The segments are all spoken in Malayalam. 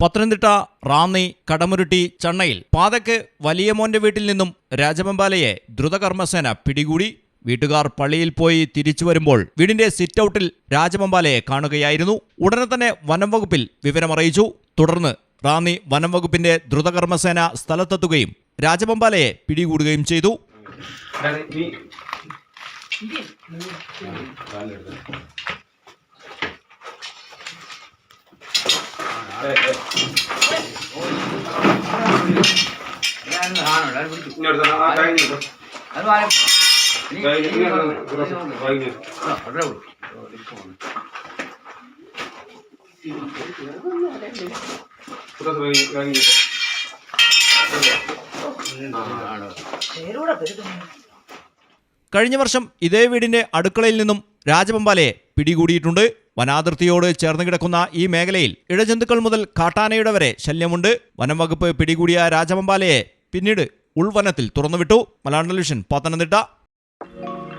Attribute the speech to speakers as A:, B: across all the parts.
A: പത്തനംതിട്ട റാന്നി കടമുരുട്ടി ചണ്ണയിൽ പാതയ്ക്ക് വലിയമോന്റെ വീട്ടിൽ നിന്നും രാജമമ്പാലയെ ദ്രുതകർമ്മസേന പിടികൂടി. വീട്ടുകാർ പള്ളിയിൽ പോയി തിരിച്ചു വരുമ്പോൾ വീടിന്റെ സിറ്റൌട്ടിൽ രാജമമ്പാലയെ കാണുകയായിരുന്നു. ഉടനെ തന്നെ വനം വകുപ്പിൽ വിവരമറിയിച്ചു തുടർന്ന് റാന്നി വനം വകുപ്പിന്റെ ദ്രുതകർമ്മസേന സ്ഥലത്തെത്തുകയും രാജമമ്പാലയെ പിടികൂടുകയും ചെയ്തു.
B: ഡാഡി,
A: കഴിഞ്ഞ വർഷം ഇതേ വീടിന്റെ അടുക്കളയിൽ നിന്നും രാജപമ്പാലയെ പിടികൂടിയിട്ടുണ്ട്. വനാതിർത്തിയോട് ചേർന്ന് കിടക്കുന്ന ഈ മേഖലയിൽ ഇഴജന്തുക്കൾ മുതൽ കാട്ടാനയുടെ വരെ ശല്യമുണ്ട്. വനം വകുപ്പ് പിടികൂടിയ രാജപമ്പാലയെ പിന്നീട് ഉൾവനത്തിൽ തുറന്നുവിട്ടു. Malayalam television Pathanamthitta.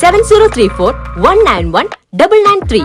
C: seven zero three four one nine one double nine three